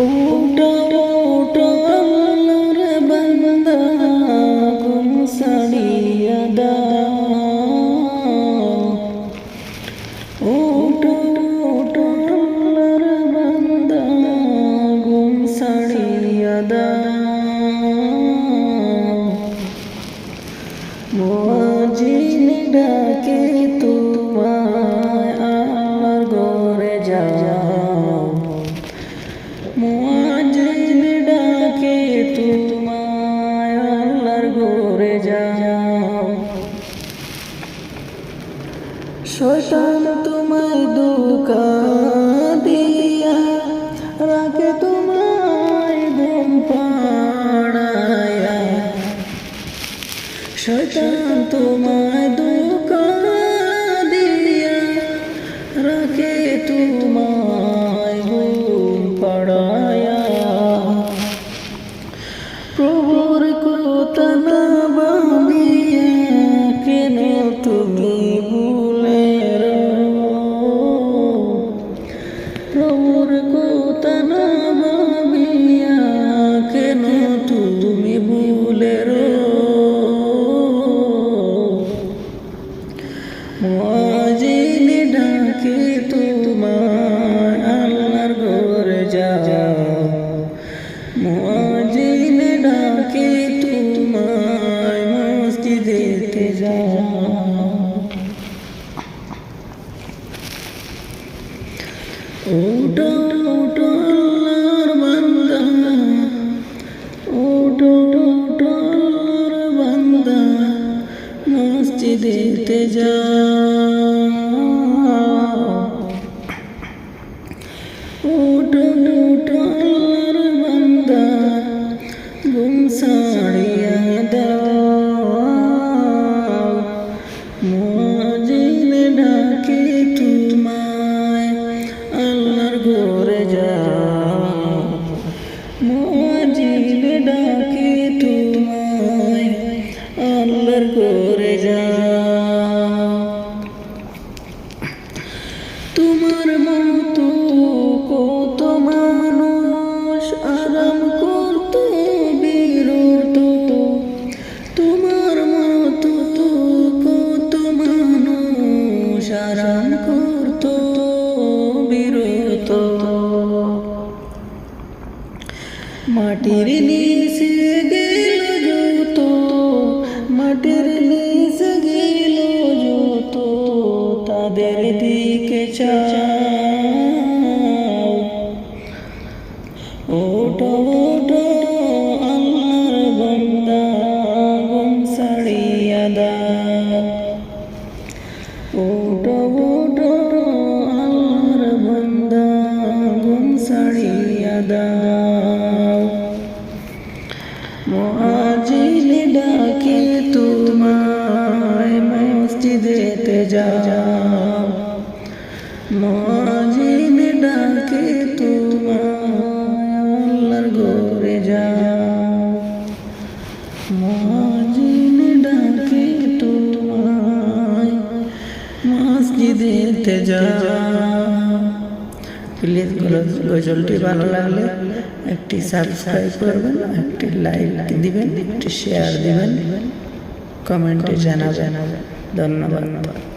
ওটা ওটা আল্লাহর বান্দা গুম সাড়িয়া দাও ওটা ওটা আল্লাহর বান্দা গুম সাড়িয়া দাও মোয়াজিন ডাকে তোমায় শয়তান তোমায় দুকা দিয়া রাখে তোমায় ঘুম পাড়ায়া। শয়তান তোমায় দুকা দিয়া রাখে তোমায় কথা ভাবিয়া কেন তুমি ভুলে মজিন ডাকে তোমার আল্লাহর ঘরে যাও। মজিন ডাকে তোমায় মসজিদেতে যাও। ওটো ওটো আল্লাহর বান্দা। ওটো ওটো আল্লাহর বান্দা। মসজিদেতে যাও তোমার মতো কত মানুষ আরাম করতে বিরত। তোমার মতো কত মানুষ আরাম করত বিরত। মাটির নিচে চাও। ওটো ওটো আল্লাহর বান্দা, গুম সাড়িয়া দাও। ওটো ওটো আল্লাহর বান্দা, গুম সাড়িয়া দাও। মুআজিল ডাকে, তোমায় মসজিদেতে যাও। মুআজিল ডাকে আল্লাহর ঘরে যাও মুআজিল ডাকে তোমায় মসজিদেতে যাও প্লিজ গজলটি ভালো লাগলে একটি সাবস্ক্রাইব করবেন, একটি লাইক দিবেন, একটি শেয়ার দিবেন কমেন্টে জানাবেন। ধন্যবাদ।